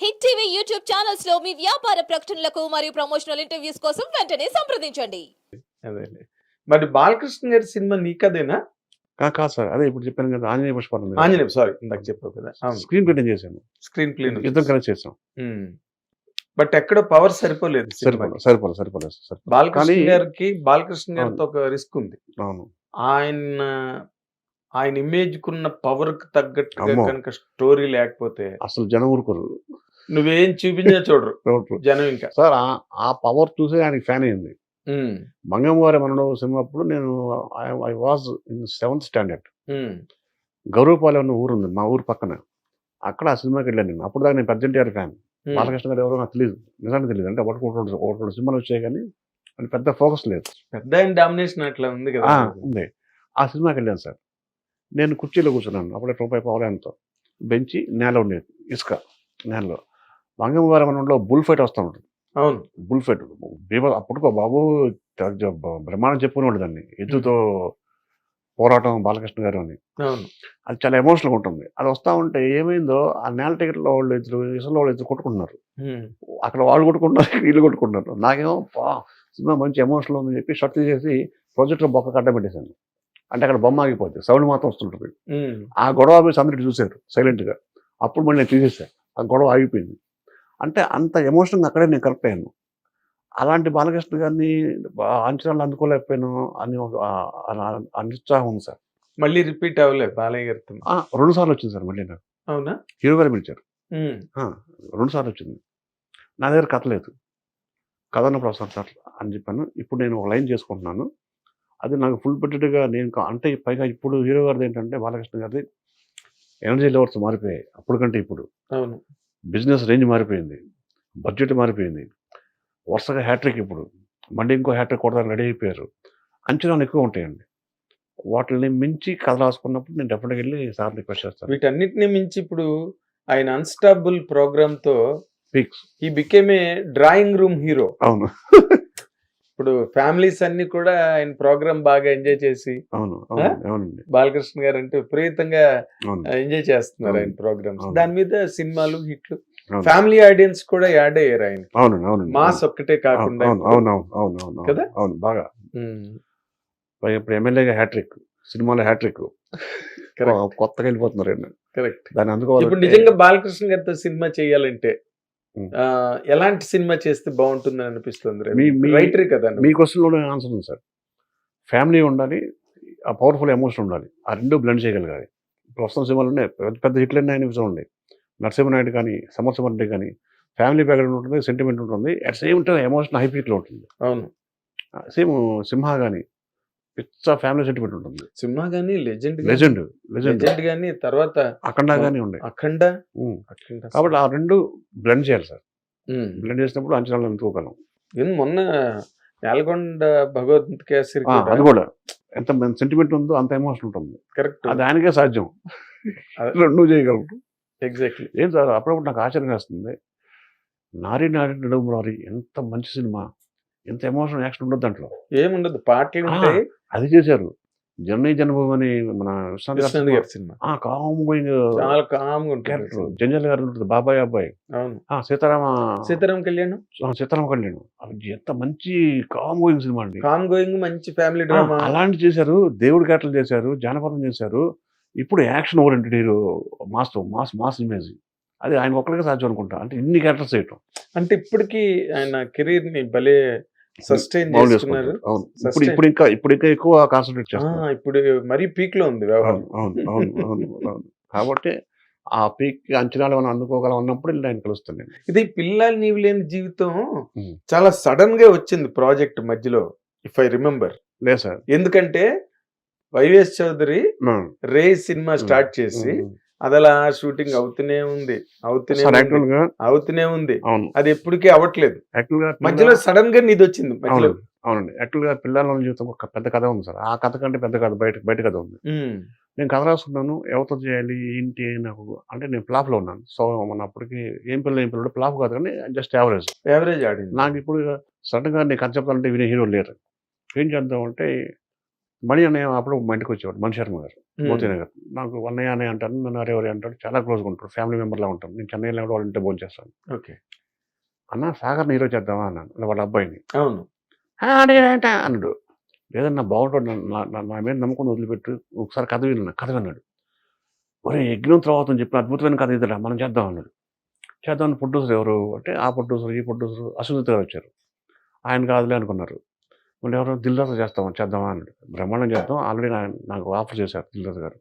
Hit TV YouTube ఛానల్స్లో మీ వ్యాపార ప్రకటనలకు మరియు ప్రమోషనల్ ఇంటర్వ్యూస్ కోసం వెంటనే సంప్రదించండి. అదే మరి బాలకృష్ణ గారి సినిమా నీకదేనా కా- కాదు సార్. అదే ఇప్పుడు చెప్పాను కదా ఆంజనేయ పుష్పాలు ఉంది కదా. ఆంజనేయ సారీ ఇందాక చెప్పావు కదా. స్క్రీన్ ప్రింట్ చేశాను. స్క్రీన్ ప్లే ఇద్దరం కలిసి చేసాం బట్ ఎక్కడ పవర్ సరిపోలేదు సినిమాకి. సరిపోలేదు సరిపోలేదు సరిపోలేదు సరిపోలేదు బాలకృష్ణ కానీ- గారికి బాలకృష్ణ గారితో ఒక రిస్క్ ఉంది. అవును. ఆయన ఆయన ఇమేజ్ కున్న పవర్కు తగ్గట్టుగా అమ్మో. కనుక స్టోరీ లేకపోతే అసలు జనం ఊరుకోరు. నువ్వేం చూపించినా చూడరు. జనం ఇంకా. సార్ ఆ- పవర్ చూసి ఆయనకి ఫ్యాన్ అయింది. మంగమ్మవారి సినిమా అప్పుడు నేను I was in seventh standard. Gauravapalem అన్న ఊరు ఉంది మా ఊరు పక్కన. అక్కడ ఆ సినిమాకి వెళ్ళాను నేను. అప్పుడు దాకా నేను పెద్ద ఎన్టీఆర్ ఫ్యాన్. బాలకృష్ణ గారు ఎవరో నాకు తెలియదు నిజానికి తెలియదు అంటే ఒకటి ఒకటి రెండు సినిమాలు వచ్చాయి కానీ అది పెద్ద ఫోకస్ లేదు. పెద్ద డామినేషన్ అట్లా ఉంది కదా. ఆ, ఉంది. ఆ సినిమాకి వెళ్ళాను సార్. నేను కుర్చీలో కూర్చున్నాను. అప్పుడే రూపాయి పవరాయంతో బెంచి నేల ఉండేది ఇసుక నేలలో. మంగమ్మవారి మనంలో బుల్ ఫైట్ వస్తూ ఉంటుంది. అవును. Bull fight. బీభ అప్పటికో బాబు బ్రహ్మాండం చెప్పుకునేవాడు దాన్ని. ఎద్దుతో పోరాటం బాలకృష్ణ గారు అని. అది చాలా ఎమోషనల్గా ఉంటుంది. అది వస్తూ ఉంటే ఏమైందో ఆ నేల టికెట్లో వాళ్ళు ఇద్దరు ఇసులో వాళ్ళు ఇద్దరు కొట్టుకుంటున్నారు. అక్కడ వాళ్ళు కొట్టుకుంటున్నారు వీళ్ళు కొట్టుకుంటున్నారు. నాకేమో పా సినిమా మంచి ఎమోషనల్ ఉందని చెప్పి షర్ట్ తీసేసి ప్రొజెక్టర్ బొక్క కట్ట పెట్టేశాను. అంటే అక్కడ బొమ్మ ఆగిపోద్ది. సౌండ్ మాత్రం వస్తుంటుంది. ఆ గొడవ ఆపేసి అందరికి చూశారు సైలెంట్గా. అప్పుడు మళ్ళీ నేను తీసేసాను ఆ గొడవ ఆగిపోయింది. అంటే అంత ఎమోషనల్ అక్కడే నేను కరెక్ట్ అయ్యాను. అలాంటి బాలకృష్ణ గారిని అంచనాలు అందుకోలేకపోయాను అని అనిత్సాహం ఉంది సార్. మళ్ళీ రిపీట్ అవ్వలేదు బాలయ్య గారితో ఆ, రెండు సార్లు వచ్చింది సార్ మళ్ళీ నాకు. అవునా? హీరో గారు పిలిచారు. రెండు సార్లు వచ్చింది. నా దగ్గర కథ లేదు. కథ ఉన్నప్పుడు వస్తాను సార్ అని చెప్పాను. ఇప్పుడు నేను ఒక లైన్ చేసుకుంటున్నాను. అది నాకు ఫుల్ బడ్జెట్గా నేను అంటే పైగా ఇప్పుడు హీరో గారిది ఏంటంటే బాలకృష్ణ గారిది ఎనర్జీ లెవెల్స్ మారిపోయాయి అప్పుడు కంటే ఇప్పుడు. అవును. బిజినెస్ రేంజ్ మారిపోయింది. బడ్జెట్ మారిపోయింది. వరుసగా హ్యాట్రిక్ ఇప్పుడు. మళ్ళీ ఇంకో హ్యాట్రిక్ కొడతారు రెడీ అయిపోయారు. అంచనాలు ఎక్కువ ఉంటాయండి. వాటిని మించి కథ రాసుకున్నప్పుడు నేను డెఫినెట్గా వెళ్ళి సార్ రిక్వెస్ట్ చేస్తాను. వీటన్నిటిని మించి ఇప్పుడు ఆయన అన్స్టాబుల్ ప్రోగ్రామ్తో పిక్స్ ఈ became a drawing room hero. అవును. ఇప్పుడు ఫ్యామిలీస్ అన్ని కూడా ఆయన ప్రోగ్రామ్ బాగా ఎంజాయ్ చేసి అవును అవునండి. బాలకృష్ణ గారు అంటే విపరీతంగా ఎంజాయ్ చేస్తున్నారు ఆయన. ప్రోగ్రామ్స్. దాని మీద సినిమాలు హిట్లు. ఫ్యామిలీ ఆడియన్స్ కూడా యాడ్ అయ్యారు ఆయన. మాస్ ఒక్కటే కాకుండా కదా? అవును బాగా. ఇప్పుడు ఎమ్మెల్యేగా హ్యాట్రిక్ సినిమాలో హ్యాట్రిక్ కొత్తగా వెళ్ళిపోతున్నారు correct. దాన్ని అందుకోవాలి ఇప్పుడు నిజంగా బాలకృష్ణ గారితో సినిమా చేయాలంటే ఎలాంటి సినిమా చేస్తే బాగుంటుందని అనిపిస్తుంది రైటరే కదా నువ్వు. మీ క్వశ్చన్లో ఆన్సర్ ఉంది సార్. ఫ్యామిలీ ఉండాలి ఆ పవర్ఫుల్ ఎమోషన్ ఉండాలి ఆ రెండు బ్లెండ్ చేయగలగాలి. వస్తున్న సినిమాలు ఉన్నాయి పెద్ద పెద్ద హిట్లు అన్నీ ఆయన ఉన్నాయి నరసింహనాయుడు కానీ సమర్సమరెడ్డి కానీ ఫ్యామిలీ బ్యాక్గ్రౌండ్ ఉంటుంది సెంటిమెంట్ ఉంటుంది. At same time emotion high పీక్లో ఉంటుంది. అవును. సేమ్ సింహ కానీ పిచ్చ ఫ్యామిలీ సెంటిమెంట్ ఉంటుంది. సినిమా గానీ లెజెండ్ లెజెండ్ లెజెండ్ లెజెండ్ గానీ తర్వాత అఖండ కానీ ఉన్నాయి అఖండ కాబట్టి ఆ రెండు బ్లెండ్ చేయాలి సార్. బ్లెండ్ చేసినప్పుడు అంచనాలు అందుకోగలం. మొన్న నేలకొండ భగవద్ కేసరి అది కూడా. ఎంత సెంటిమెంట్ ఉందో అంత ఎమోషన్ ఉంటుంది. కరెక్ట్ అది ఆయనకే సాధ్యం. అదే. రెండు చేయగలరు ఎగ్జాక్ట్లీ ఏం సార్ అప్పుడప్పుడు నాకు ఆశ్చర్యం వేస్తుంది. నారి నారి నడుము నారి ఎంత మంచి సినిమా. ఎంత ఎమోషన్ యాక్షన్ ఉండదు దాంట్లో. ఏముండదు పాటలు ఉంటాయి. అది చేశారు. జననీ జన్మభూమి అని మన విశ్వనాథ్ గారి కృష్ణన్ సినిమా. కామ్ గోయింగ్ చాలా కామ్గా ఉంటుంది క్యారెక్టర్ జంజల్ గారు ఉంటుంది బాబాయ్ అబ్బాయి. అవును. సీతారామ సీతారాం కళ్యాణ్? సీతారామ కళ్యాణ్. అది ఎంత మంచి కామ్ గోయింగ్ సినిమా అండి. కామ్ గోయింగ్ మంచి ఫ్యామిలీ డ్రామా అలాంటి చేశారు దేవుడి క్యారెక్టర్లు చేశారు జానపదం చేశారు. ఇప్పుడు action oriented hero mass mass mass image అది ఆయన ఒక్కరికే సాధ్యం అనుకుంటా. అంటే ఇన్ని క్యారెక్టర్స్ చేయటం. అంటే ఇప్పటికీ ఆయన కెరీర్ని భలే సస్టైన్ చేస్తున్నారు ఇప్పుడు. ఇప్పుడు ఇంకా ఇప్పుడు ఇంకా ఎక్కువ కాన్సన్ట్రేట్ ఆ, చేస్తారు ఇప్పుడు మరీ పీక్లో ఉంది అవును అవును అవును కాబట్టి ఆ పీక్ అంచనాలు మనం అందుకోగలం అన్నప్పుడు ఆయన కలుస్తాను నేను. ఇది పిల్లలు నీవు లేని జీవితం. చాలా సడన్గా వచ్చింది ప్రాజెక్ట్ మధ్యలో ఇఫ్ ఐ రిమెంబర్ లేదు సార్. ఎందుకంటే వైవిఎస్ చౌదరి రే సినిమా స్టార్ట్ చేసి. అది అలా షూటింగ్ అవుతూనే ఉంది అవుతూనే ఉంది, అవుతూనే ఉంది. అవును. అది ఎప్పటికీ అవ్వట్లేదు. యాక్చువల్గా మధ్యలో సడన్గా నీది వచ్చింది మధ్యలో. అవును అవునండి. యాక్చువల్గా పిల్లల జీవితం ఒక పెద్ద కథ ఉంది సార్. ఆ కథ కంటే పెద్ద కథ బయట బయట కథ ఉంది. ఉమ్, నేను కథ రాసుకున్నాను ఎవరితో చేయాలి ఏంటి నాకు అంటే నేను ఫ్లాప్లో ఉన్నాను. సో మన అప్పటికి ఏం పిల్లలు ఏం పిల్లలు ఫ్లాప్ కాదు కానీ జస్ట్ యావరేజ్. యావరేజ్ ఆడింది. నాకు ఇప్పుడు సడన్గా నేను కథ చెప్పాలంటే వినే హీరో లేరు. ఏం చేద్దాం అంటే మణి అన్నయ్య అప్పుడు మా ఇంటికి వచ్చేవాడు మణి శర్మ గారు ఉమ్, మోతీ నగర్ నాకు అన్నయ్య అన్నయ్య అంటాను నన్ను అరే ఎవరి అంటాడు చాలా క్లోజ్గా ఉంటాడు ఫ్యామిలీ మెంబర్లా ఉంటాను నేను చెన్నైలో కూడా వాళ్ళ ఇంట్లో భోజనం చేస్తాను. ఓకే. అన్న సాగర్ హీరో చేద్దామా అన్నాను వాళ్ళ అబ్బాయిని. అవును. "ఆ, అడిగాడంట అన్నాడు. లేదన్నా బాగుంటాడు నా- మీద నమ్మకం వదిలిపెట్టు ఒకసారి కథ విన్నా కథ విన్నాడు. ఒరే యజ్ఞం తర్వాత అని చెప్పిన అద్భుతమైన కథ ఇద్దరా మనం చేద్దాం అన్నాడు. చేద్దాం ప్రొడ్యూసర్ ఎవరు? అంటే ఆ ప్రొడ్యూసర్ ఈ ప్రొడ్యూసర్ అశ్వజిత్ గారు వచ్చారు. ఆయన కాదులే అనుకున్నారు. మళ్ళీ ఎవరో దిల్రాజు చేస్తాం చేద్దామా అన్నాడు. బ్రహ్మాండం చేద్దాం ఆల్రెడీ నాకు ఆఫర్ చేశారు దిల్రాజు గారు.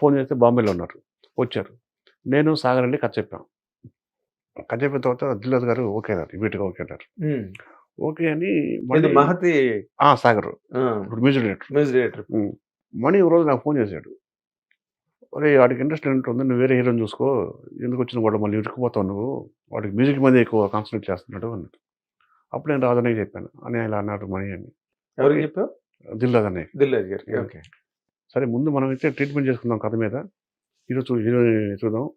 ఫోన్ చేస్తే బాంబేలో ఉన్నారు వచ్చారు. నేను సాగర్ అండి కథ చెప్పాం. కథ చెప్పిన తర్వాత దిల్రాజు గారు ఓకే అన్నారు ఇమీడియట్గా ఓకే అన్నారు. ఓకే అని మళ్ళీ మహతి? ఆ, సాగర్. ఇప్పుడు music director. Music director. Mani ఒక రోజు నాకు ఫోన్ చేశాడు. ఒరే వాడికి ఇంట్రెస్ట్ ఉంటుంది నువ్వు వేరే హీరోని చూసుకో ఎందుకు వచ్చిన కూడా మళ్ళీ ఇరుక్కుపోతావు నువ్వు వాడికి మ్యూజిక్ మీద ఎక్కువ కాన్సన్ట్రేట్ చేస్తున్నాడు అన్నాడు. అప్పుడు నేను రాదనే చెప్పాను. అని ఇలా అన్నాడు మణి అని. ఎవరికి చెప్పావు? దిల్ రాదనే దిల్లాజ్ గారికి. ఓకే. సరే ముందు మనం అయితే ట్రీట్మెంట్ చేసుకుందాం కథ మీద. హీరో చూ హీరో చూద్దాం.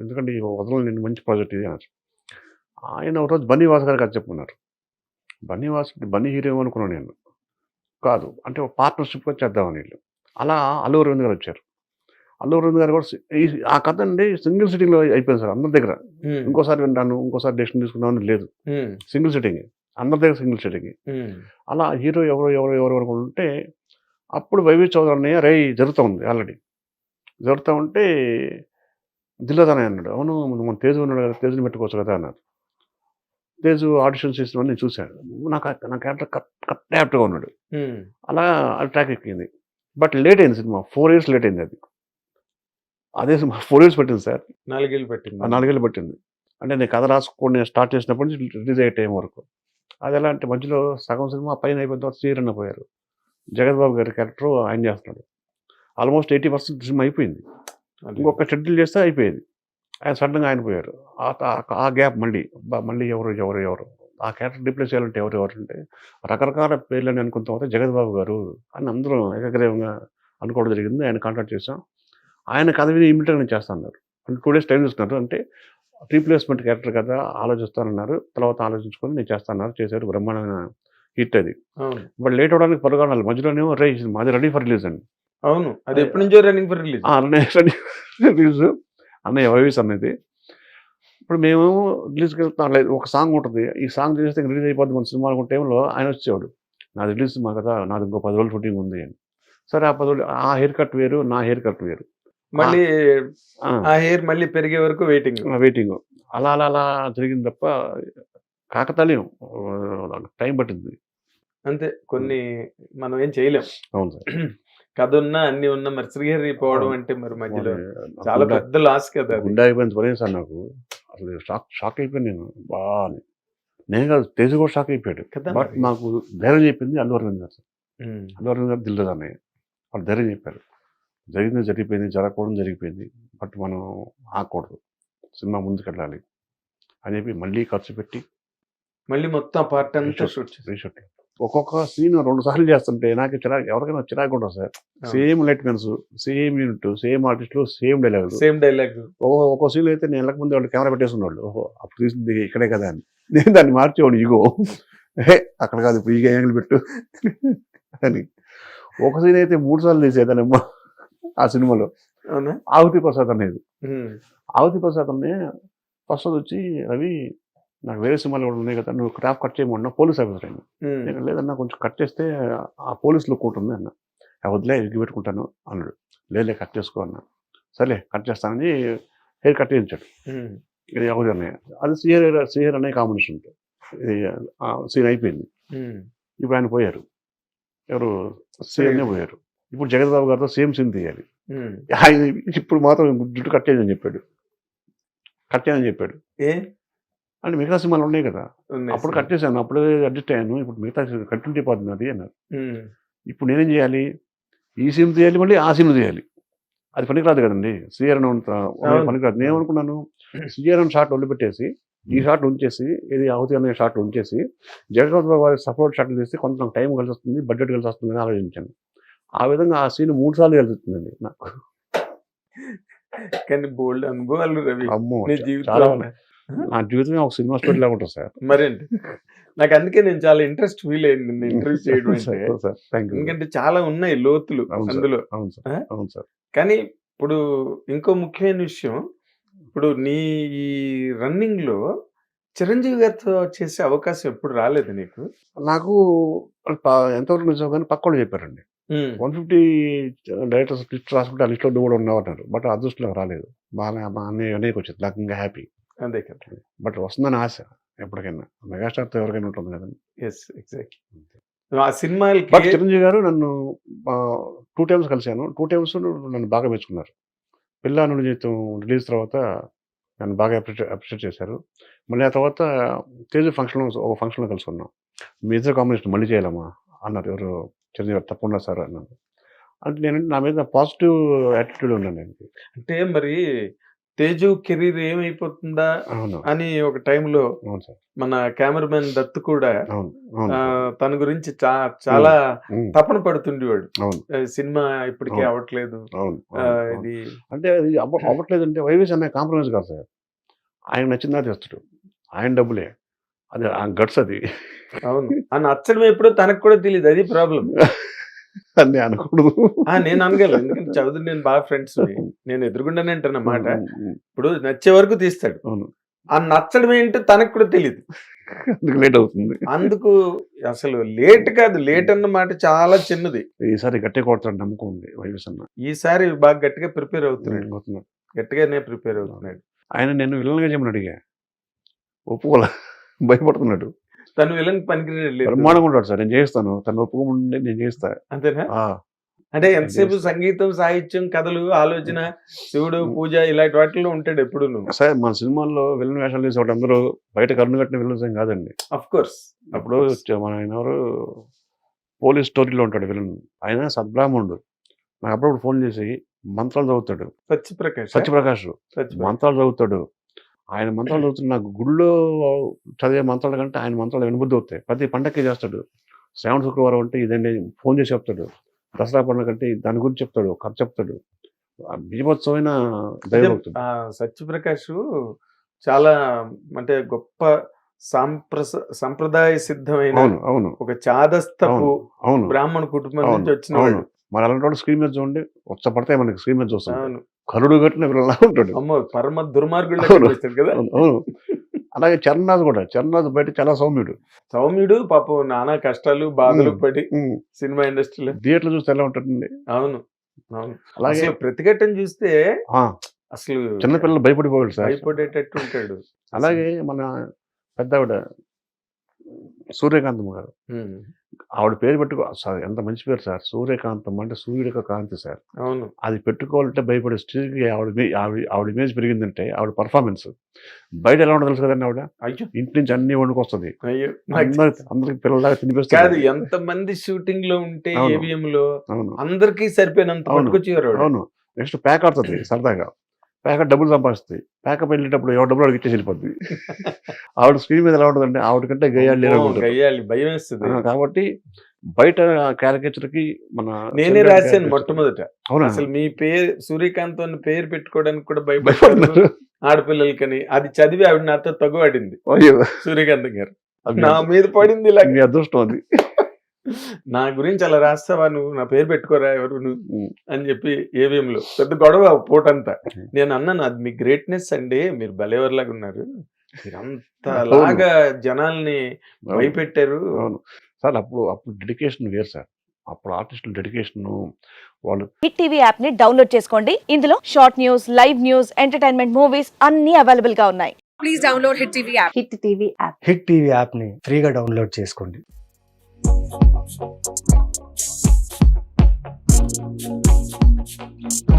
ఎందుకంటే ఈ వదలం నేను మంచి ప్రాజెక్ట్ ఇది అన్నారు ఆయన ఒక రోజు బన్నీ వాస్ గారికి కథ చెప్పుకున్నారు బన్నీ వాస్ బన్నీ హీరో అనుకున్నాను నేను. కాదు అంటే ఒక పార్ట్నర్షిప్గా చేద్దామని వీళ్ళు. అలా అల్లు అరవింద్ గారు వచ్చారు. అల్లు అరవింద్ గారు కూడా ఆ కథ అండి సింగిల్ సిట్టింగ్లో అయిపోయింది సార్ అందరి దగ్గర. ఇంకోసారి వింటాను ఇంకోసారి డెసిషన్ తీసుకుందామని లేదు. Single sitting. అందరి దగ్గర సింగిల్ ఉమ్, అలా హీరో ఎవరు ఎవరు ఎవరు ఎవరు ఉంటే అప్పుడు వైవి చౌదరి అన్నయ్య రై జరుగుతూ ఉంది ఆల్రెడీ. జరుగుతూ ఉంటే దిల్లదనే అన్నాడు. అవును మన తేజు ఉన్నాడు కదా తేజుని పెట్టుకోవచ్చు కదా అన్నారు. తేజు ఆడిషన్స్ చేసినవన్నీ నేను చూశాను నాకు నా క్యారెక్టర్ కట్ కట్ యాప్ట్గా ఉన్నాడు. అలా అది ట్రాక్ ఎక్కింది. బట్ లేట్ అయింది సినిమా. ఫోర్ ఇయర్స్ లేట్ అయింది అది. అదే సినిమా. ఫోర్ ఇయర్స్ పట్టింది సార్. నాలుగేళ్ళు పట్టింది? నాలుగేళ్ళు పట్టింది. అంటే నేను కథ రాసుకొని నేను స్టార్ట్ చేసినప్పటి నుంచి రిలీజ్ అయ్యే టైం వరకు. అది ఎలా అంటే మధ్యలో సగం సినిమా పైన అయిపోయిన తర్వాత శ్రీరన్న పోయారు. జగత్ బాబు గారి క్యారెక్టర్ ఆయన చేస్తున్నాడు. ఆల్మోస్ట్ ఎయిటీ పర్సెంట్ సినిమా అయిపోయింది. ఇంకొక షెడ్యూల్ చేస్తే అయిపోయేది. ఆయన సడన్గా ఆయన పోయారు. ఆ- గ్యాప్ మళ్ళీ మళ్ళీ ఎవరు ఎవరు ఎవరు? ఆ క్యారెక్టర్ రిప్లేస్ చేయాలంటే ఎవరు ఎవరు అంటే రకరకాల పేర్లని అనుకున్న తర్వాత జగత్ బాబు గారు అని అందరం ఏకగ్రీవంగా అనుకోవడం జరిగింది. ఆయన కాంటాక్ట్ చేసాం ఆయన కథ విని నేను చేస్తాను అన్నారు అంటే టూ డేస్ టైం తీసుకున్నారు. అంటే రీప్లేస్మెంట్ క్యారెక్టర్ కదా ఆలోచిస్తానన్నారు. తర్వాత ఆలోచించుకొని నేను చేస్తాను చేశారు బ్రహ్మాండమైన హిట్ అది. బట్ లేట్ అవడానికి పొరగాలి మధ్యలోనేమో రే మాది రెడీ ఫర్ రిలీజ్ అండి. అవును. అది ఎప్పటి నుంచో రన్నింగ్ ఫర్ రిలీజ్ రిలీజ్ అన్నయ్య వైవీస్ అన్నది ఇప్పుడు మేము రిలీజ్కి వెళ్తాం. లేదు ఒక సాంగ్ ఉంటుంది. ఈ సాంగ్ చేస్తే రిలీజ్ అయిపోద్ది. మన సినిమా అనుకున్న టైంలో ఆయన వచ్చేవాడు. నాది రిలీజ్ సినిమా కదా నాది ఇంకో పది రోజులు షూటింగ్ ఉంది అని. సరే ఆ పది రోజులు ఆ హెయిర్ కట్ వేరు నా హెయిర్ కట్ వేరు. మళ్ళీ ఆ. హెయిర్ మళ్ళీ పెరిగే వరకు వెయిటింగ్ వెయిటింగ్ అలా అలా అలా జరిగింది తప్ప కాకతాళీయం. టైం పట్టింది. అంతే. కొన్ని మనం ఏం చేయలేం. అవును సార్. కథ ఉన్నా అన్ని ఉన్నా మరి శ్రీహరి పోవడం అంటే మరి మధ్యలో చాలా పెద్ద లాస్ కదా గుండె అయిపోయింది పడే సార్ నాకు. అసలు షాక్ షాక్ అయిపోయాను నేను. బాగా నేను కాదు తేజ కూడా షాక్ అయిపోయాడు. కదా బట్. నాకు ధైర్యం చెప్పింది అల్లు అరవింద్ గారు అల్లు అరవింద్ గారు దిల్లేదు అన్నయ్య వాళ్ళు ధైర్యం చెప్పారు. జరిగింది జరిగిపోయింది జరగకూడదు జరిగిపోయింది. బట్ మనం ఆకూడదు సినిమా ముందుకెళ్ళాలి అని చెప్పి మళ్ళీ ఖర్చు పెట్టి మళ్ళీ మొత్తం పార్ట్ అంతా రీషూట్ ఒక్కొక్క సీన్ రెండు సార్లు చేస్తుంటే నాకు చిరాకు ఎవరికైనా చిరాకు ఉంటుంది sir. Same light mens same unit same ఆర్టిస్టులు సేమ్ డైలాగ్ సేమ్ డైలాగ్. ఒక్కో సీన్ అయితే నేను వెళ్ళక ముందు వాళ్ళు కెమెరా పెట్టేసుకున్నాడు ఓహో అప్పుడు తీసింది ఇక్కడే కదా అని. నేను దాన్ని మార్చేవాడు ఇగో. హే అక్కడ కాదు ఇప్పుడు ఈగ యాంగిల్ పెట్టు అని. ఒక సీన్ అయితే మూడు సార్లు తీసేదానమ్మా ఆ సినిమాలో. ఆవుతి ప్రసాద్ అనేది. ఆవుతి ప్రసాద్ అనే ఫస్ట్ వచ్చి రవి నాకు వేరే సినిమాలు కూడా ఉన్నాయి కదా నువ్వు క్రాఫ్ కట్ చేయమన్నా పోలీస్ ఆఫీసర్ ఉమ్, నేను లేదన్నా కొంచెం కట్ చేస్తే ఆ పోలీస్ లుక్ ఉంటుంది అన్న. "ఆ వదిలే ఎగ్గి పెట్టుకుంటాను అన్నాడు. లేలే కట్ చేసుకో అన్న. సరే కట్ చేస్తానని హెయిర్ కట్ చేయించాడు. ఇది ఎవరి అన్నయ్య అది సిఆర్ సిఆర్ అనే కాంబినేషన్ ఇది సీన్ అయిపోయింది. ఇప్పుడు ఆయన పోయారు. ఎవరు? సీఆర్నే పోయారు. ఇప్పుడు జగద్బాబు గారితో సేమ్ సీన్ తీయాలి. ఆయన ఇప్పుడు మాత్రం జుట్టు కట్ చేయని చెప్పాడు. కట్ చేయని చెప్పాడు. ఏ? అంటే మిగతా సినిమాలు ఉన్నాయి కదా. అప్పుడు కట్ చేశాను అప్పుడే అడ్జస్ట్ అయ్యాను ఇప్పుడు మిగతా కంటిన్యూ అయిపోతుంది అది అన్నారు. ఇప్పుడు నేనేం చేయాలి? ఈ సిమ్ తీయాలి మళ్ళీ ఆ సిమ్ తీయాలి. అది పనికిరాదు కదండి. అవును. పనికిరాదు. నేను అనుకున్నాను సిఆర్ అని షార్ట్ వదిలిపెట్టేసి ఈ షార్ట్ ఉంచేసి ఇది అవతి అనే షార్ట్ ఉంచేసి జగన్ వారి సపోర్ట్ షార్ట్లు తీస్తే కొంత టైం కలిసి వస్తుంది బడ్జెట్ కలిసి వస్తుంది అని ఆలోచించాను. ఆ విధంగా ఆ సీన్ మూడు సార్లు కలిసి వస్తుందండి నాకు. కానీ బోల్డ్ అనుభవాలు రవి. అమ్మో నీ జీవితమే ఒక సినిమా స్టోరీ లాగా ఉంటుంది సార్. మరేంటి నాకు అందుకే నేను చాలా ఇంట్రెస్ట్ ఫీల్ అయింది నిన్ను ఇంటర్వ్యూ చేయడం ఎందుకంటే చాలా ఉన్నాయి లోతులు. అందులో. అవును సార్? అవును సార్. కానీ ఇప్పుడు ఇంకో ముఖ్యమైన విషయం. ఇప్పుడు నీ ఈ రన్నింగ్లో చిరంజీవి గారితో చేసే అవకాశం ఎప్పుడు రాలేదు నీకు? నాకు ఎంతవరకు నిజం కానీ పక్క వాళ్ళు చెప్పారండి. వన్ ఫిఫ్టీ డైరెక్టర్స్ లిస్ట్ రాసుకుంటే ఆ లిస్ట్లో నువ్వు కూడా ఉన్నావు అన్నారు బట్ అదృష్టం నాకు రాలేదు. బాగా మా అన్నయ్య అనేక వచ్చింది. నాకు ఇంకా హ్యాపీ. అదే కదా. బట్ వస్తుందని ఆశ ఎప్పటికైనా. మెగాస్టార్తో ఎవరికైనా ఉంటుంది కదండి. ఎస్ ఎగ్జాక్ట్ ఆ సినిమాలకి బట్ చిరంజీవి గారు నన్ను టూ టైమ్స్ కలిశాను. టూ టైమ్స్ నన్ను బాగా మెచ్చుకున్నారు. పిల్ల నుండి జీవితం రిలీజ్ తర్వాత నన్ను బాగా అప్రిషియేట్ అప్రిషియేట్ చేశారు. మళ్ళీ ఆ తర్వాత తేజ ఫంక్షన్ ఒక ఫంక్షన్లో కలుసుకున్నాం. మీ ఇద్దరు కాంబినేషన్ మళ్ళీ చేయాలమ్మా అన్నారు ఎవరు చిరంజీవి తప్పకుండా సార్ అన్నారు. అంటే నేను నా మీద పాజిటివ్ యాటిట్యూడ్ ఉన్నాను నేను అంటే మరి తేజు కెరీర్ ఏమైపోతుందా అని ఒక టైంలో మన కెమెరామెన్ దత్తు కూడా. తన గురించి చాలా తపన పడుతుండేవాడు. సినిమా ఇప్పటికే. అవ్వట్లేదు. ఇది అంటే అది అవ్వ అవ్వట్లేదంటే వైవేస్ అనే కాంప్రమైజ్ కాదు సార్. ఆయన నచ్చిందా తెస్తాడు ఆయన డబ్బులే. అది ఆ గట్స్ అది. అవును. ఆ నచ్చడం ఎప్పుడో తనకు కూడా తెలియదు అది ప్రాబ్లం అని అనకూడదు. ఆ నేను అనగలను. ఎందుకంటే చౌదరి నేను బాగా ఫ్రెండ్స్ నేను ఎదురుగుండానే అంటాను మాట ఉమ్, ఉమ్, ఇప్పుడు నచ్చే వరకు తీస్తాడు. అవును. ఆ నచ్చడం ఏంటో తనకు కూడా తెలియదు అందుకు లేట్ అవుతుంది. అందుకు అసలు లేట్ కాదు. లేట్ అన్న మాట చాలా చిన్నది. ఈసారి గట్టి కొడతాడు నమ్మకం ఉంది వైవేస్ అన్న. ఈసారి బాగా గట్టిగా ప్రిపేర్ అవుతున్నాడు. గట్టిగానే ప్రిపేర్ అవుతున్నాడు. ఆయన నేను విలన్గా చేయమని అడిగా. ఒప్పుకోలే. భయపడుతున్నాడు. తను విలన్ పనికి బ్రహ్మాండంగా ఉంటాడు సార్. నేను చేస్తాను తను ఒప్పుకోమంటే నేను చేస్తా అంతేనా? అంటే ఎంతసేపు సంగీతం సాహిత్యం కథలు ఆలోచన శివుడు పూజ ఇలాంటి వాటిలో ఉంటాడు ఎప్పుడు సార్ మన సినిమాల్లో విలన్ వేషాలు చేసే వాడు అందరూ బయట కన్ను కట్టిన విలన్స్ ఏం కాదండి. అఫ్ కోర్స్ అప్పుడు మన ఆయన ఎవరు? పోలీస్ స్టోరీలో ఉంటాడు విలన్. ఆయన సద్బ్రాహ్మణుడు. నాకు అప్పుడప్పుడు ఫోన్ చేసి మంత్రాలు చదువుతాడు. సత్యప్రకాష్. సత్యప్రకాష్. మంత్రాలు చదువుతాడు. ఆయన మంత్రాలు చదువుతున్న నాకు గుళ్ళో చదివే మంత్రాల కంటే ఆయన మంత్రాలు వినబుద్ధి అవుతాయి. ప్రతి పండక్కి చేస్తాడు. శ్రావణ శుక్రవారం అంటే ఇదండి ఫోన్ చేసి చెప్తాడు. దసరా పండుగ అంటే దాని గురించి చెప్తాడు కథ చెప్తాడు. ఆ బీభత్సమైన దైవభక్తుడు. సత్యప్రకాష్ చాలా అంటే గొప్ప సాంప్రస సంప్రదాయ సిద్ధమైన అవును ఒక చాదస్తపు అవును బ్రాహ్మణ కుటుంబం నుంచి వచ్చిన అవును. మరి అలాంటి స్క్రీన్ మీద చూడండి. వచ్చ పడితే మనకి స్క్రీన్ మీద చూస్తాం కరుడు కట్టిన విలన్లా ఉంటాడు. అమ్మో పరమ దుర్మార్గుడు. కదా. అవును, అలాగే చరణాథ్ కూడా చరణాథ్ బయట చాలా సౌమ్యుడు. సౌమ్యుడు పాపం నానా కష్టాలు బాధలు. పడి సినిమా ఇండస్ట్రీలో. థియేటర్లో చూస్తే ఎలా ఉంటుందండి? అవును అవును. అలాగే ప్రతిఘటన చూస్తే అసలు చిన్నపిల్లలు భయపడిపోయాడు సార్. భయపడేటట్టు ఉంటాడు. అలాగే మన పెద్ద ఆవిడ సూర్యకాంతం గారు ఆవిడ పేరు పెట్టుకో సార్ ఎంత మంచి పేరు సార్ సూర్యకాంతం అంటే సూర్యుడి యొక్క కాంతి సార్. అవును. అది పెట్టుకోవాలంటే భయపడే స్టేజ్కి ఆవిడ ఆవిడ ఆవిడ ఇమేజ్ పెరిగిందంటే ఆవిడ పర్ఫార్మెన్స్. బయట ఎలా ఉండదు తెలుసు కదండి ఆవిడ? అయ్యో. ఇంటి నుంచి అన్ని వండుకొస్తుంది. అయ్యో. అందరికి పిల్లలాగా తినిపిస్తుంది. ఎంత మంది షూటింగ్లో ఉంటే. ఏవిఎం లో అందరికి సరిపోయినంత అవును. నెక్స్ట్ ప్యాక్ ఆడుతుంది సరదాగా. ప్యాక్ డబ్బులు సంపాదిస్తుంది ప్యాకప్ వెళ్ళేటప్పుడు ఎవరు డబ్బులు అడిగితే వెళ్ళిపోద్ది. ఆవిడ స్క్రీన్ మీద ఎలా ఉంటుందంటే ఆవిడ కంటే గయ్యాళ్ళు భయం వేస్తుంది. కాబట్టి బయట క్యారికేచర్కి మన నేనే రాశాను మొట్టమొదట. అవునా? అసలు మీ పేరు సూర్యకాంత్ అని పేరు పెట్టుకోవడానికి కూడా భయపడుతున్నారు. ఆడపిల్లలకని. అది చదివి ఆవిడ నాతో తగువాడింది. సూర్యకాంత్ గారు. నా మీద పడింది ఇలా. మీ అదృష్టం అది. నా గురించి అలా రాస్తావా నువ్వు? నా పేరు పెట్టుకోరా ఎవరు నువ్వు. అని చెప్పి ఏవిఎం లో పెద్ద గొడవ పూటంతా. నేను అన్నాను అది మీ గ్రేట్నెస్ అండి మీరు భలేవర్లాగా ఉన్నారు. మీరు అంత అవును. లాగా జనాల్ని భయపెట్టారు. అవును. సార్ అప్పుడు అప్పుడు డెడికేషన్ వేరు సార్. అప్పుడు ఆర్టిస్టుల డెడికేషన్ వాళ్ళు హిట్ టీవీ యాప్ని డౌన్లోడ్ చేసుకోండి. ఇందులో short news live news entertainment movies అన్ని అవైలబుల్గా ఉన్నాయి. Please download Hit TV app. Hit TV app Hit TV యాప్ని ఫ్రీగా డౌన్లోడ్ చేసుకోండి. Thank you.